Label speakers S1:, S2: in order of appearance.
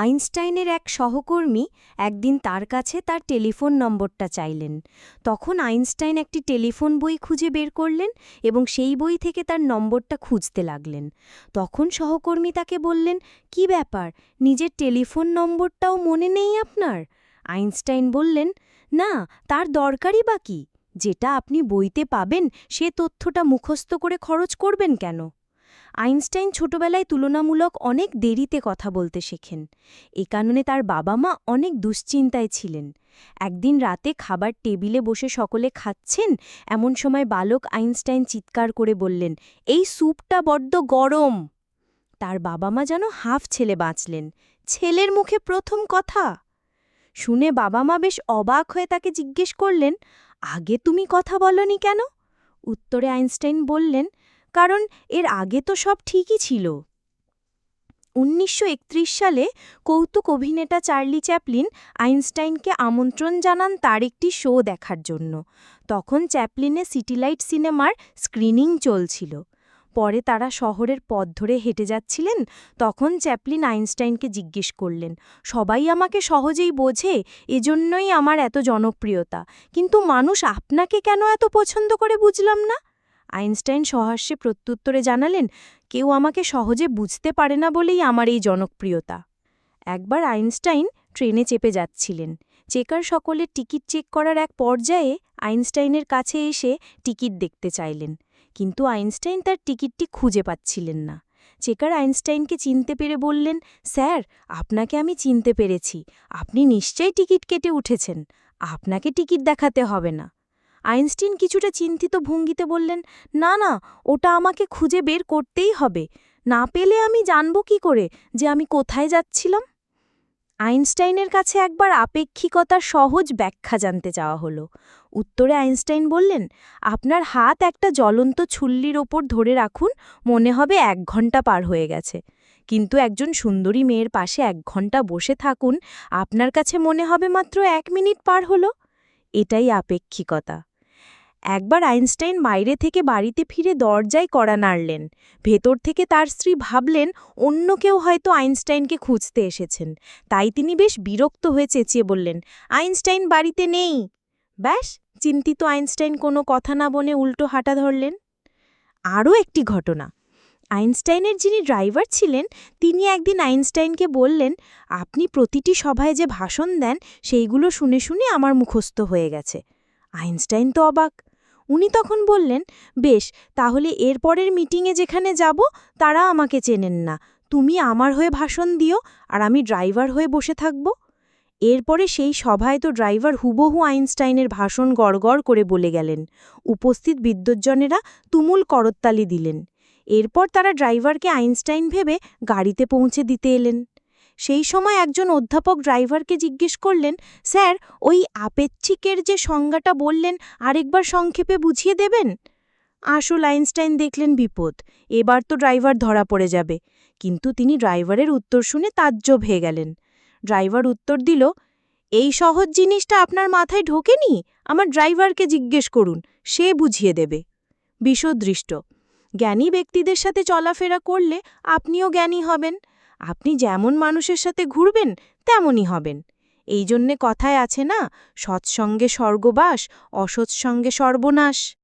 S1: আইনস্টাইনের এক সহকর্মী একদিন তার কাছে তার টেলিফোন নম্বরটা চাইলেন। তখন আইনস্টাইন একটি টেলিফোন বই খুঁজে বের করলেন এবং সেই বই থেকে তার নম্বরটা খুঁজতে লাগলেন। তখন সহকর্মী তাকে বললেন, কি ব্যাপার? নিজের টেলিফোন নম্বরটাও মনে নেই আপনার? আইনস্টাইন বললেন, না, তার দরকারই বা কি? যেটা আপনি বইতে পাবেন, সে তথ্যটা মুখস্থ করে খরচ করবেন কেন? আইনস্টাইন ছোটবেলায় তুলনামূলক অনেক দেরিতে কথা বলতে শেখেন। এ কারণে তার বাবা মা অনেক দুশ্চিন্তায় ছিলেন। একদিন রাতে খাবার টেবিলে বসে সকলে খাচ্ছেন, এমন সময় বালক আইনস্টাইন চিৎকার করে বললেন, এই স্যুপটা বড্ড গরম! তার বাবা মা যেন হাফ ছেলে বাঁচলেন। ছেলের মুখে প্রথম কথা? শুনে বাবা মা বেশ অবাক হয়ে তাকে জিজ্ঞেস করলেন, আগে তুমি কথা বলনি কেন? উত্তরে আইনস্টাইন বললেন কারণ এর আগে তো সব ঠিকই ছিল। উনিশশো একত্রিশ সালে কৌতুক অভিনেতা চার্লি চ্যাপলিন আইনস্টাইনকে আমন্ত্রণ জানান তার একটি শো দেখার জন্য। তখন চ্যাপলিনে সিটিলাইট সিনেমার স্ক্রিনিং চলছিল। পরে তারা শহরের পথ ধরে হেঁটে যাচ্ছিলেন, তখন চ্যাপলিন আইনস্টাইনকে জিজ্ঞেস করলেন, সবাই আমাকে সহজেই বোঝে, এজন্যই আমার এত জনপ্রিয়তা, কিন্তু মানুষ আপনাকে কেন এত পছন্দ করে বুঝলাম না? আইনস্টাইন সহাস্যে প্রত্যুত্তরে জানালেন, কেউ আমাকে সহজে বুঝতে পারে না বলেই আমার এই জনপ্রিয়তা। একবার আইনস্টাইন ট্রেনে চেপে যাচ্ছিলেন। চেকার সকলের টিকিট চেক করার এক পর্যায়ে আইনস্টাইনের কাছে এসে টিকিট দেখতে চাইলেন। কিন্তু আইনস্টাইন তার টিকিটটি খুঁজে পাচ্ছিলেন না। চেকার আইনস্টাইনকে চিনতে পেরে বললেন, স্যার, আপনাকে আমি চিনতে পেরেছি। আপনি নিশ্চয়ই টিকিট কেটে উঠেছেন। আপনাকে টিকিট দেখাতে হবে না। আইনস্টিন কিছুটা চিন্তিত ভঙ্গিতে বললেন, না না, ওটা আমাকে খুঁজে বের করতেই হবে। না পেলে আমি জানব কি করে যে আমি কোথায় যাচ্ছিলাম? আইনস্টাইনের কাছে একবার আপেক্ষিকতার সহজ ব্যাখ্যা জানতে চাওয়া হলো। উত্তরে আইনস্টাইন বললেন, আপনার হাত একটা জ্বলন্ত ছুল্লির ওপর ধরে রাখুন, মনে হবে এক ঘণ্টা পার হয়ে গেছে। কিন্তু একজন সুন্দরী মেয়ের পাশে এক ঘণ্টা বসে থাকুন, আপনার কাছে মনে হবে মাত্র এক মিনিট পার হলো। এটাই আপেক্ষিকতা। একবার আইনস্টাইন বাইরে থেকে বাড়িতে ফিরে দরজায় কড়া নাড়লেন। ভেতর থেকে তার স্ত্রী ভাবলেন, অন্য কেউ হয়তো আইনস্টাইনকে খুঁজতে এসেছেন। তাই তিনি বেশ বিরক্ত হয়ে চেঁচিয়ে বললেন, আইনস্টাইন বাড়িতে নেই। ব্যাস, চিন্তিত আইনস্টাইন কোনো কথা না বনে উল্টো হাঁটা ধরলেন। আরও একটি ঘটনা। আইনস্টাইনের যিনি ড্রাইভার ছিলেন, তিনি একদিন আইনস্টাইনকে বললেন, আপনি প্রতিটি সভায় যে ভাষণ দেন, সেইগুলো শুনে শুনে আমার মুখস্থ হয়ে গেছে। আইনস্টাইন তো অবাক। উনি তখন বললেন, বেশ, তাহলে এরপরের মিটিংয়ে যেখানে যাব, তারা আমাকে চেনেন না। তুমি আমার হয়ে ভাষণ দিও আর আমি ড্রাইভার হয়ে বসে থাকব। এরপরে সেই সভায় তো ড্রাইভার হুবহু আইনস্টাইনের ভাষণ গড়গড় করে বলে গেলেন। উপস্থিত বিদ্যুৎজনেরা তুমুল করত্তালি দিলেন। এরপর তারা ড্রাইভারকে আইনস্টাইন ভেবে গাড়িতে পৌঁছে দিতে এলেন। সেই সময় একজন অধ্যাপক ড্রাইভারকে জিজ্ঞেস করলেন, স্যার, ওই আপেচ্ছিকের যে সংজ্ঞাটা বললেন, আরেকবার সংক্ষেপে বুঝিয়ে দেবেন? আসল আইনস্টাইন দেখলেন বিপদ। এবার তো ড্রাইভার ধরা পড়ে যাবে। কিন্তু তিনি ড্রাইভারের উত্তর শুনে তাজ্জব হয়ে গেলেন। ড্রাইভার উত্তর দিল, এই সহজ জিনিসটা আপনার মাথায় ঢোকেনি? আমার ড্রাইভারকে জিজ্ঞেস করুন, সে বুঝিয়ে দেবে। বিশদৃষ্ট, জ্ঞানী ব্যক্তিদের সাথে চলাফেরা করলে আপনিও জ্ঞানী হবেন। আপনি যেমন মানুষের সাথে ঘুরবেন, তেমনই হবেন। এই জন্যে কথায় আছে না, সৎসঙ্গে স্বর্গবাস, অসৎসঙ্গে সর্বনাশ।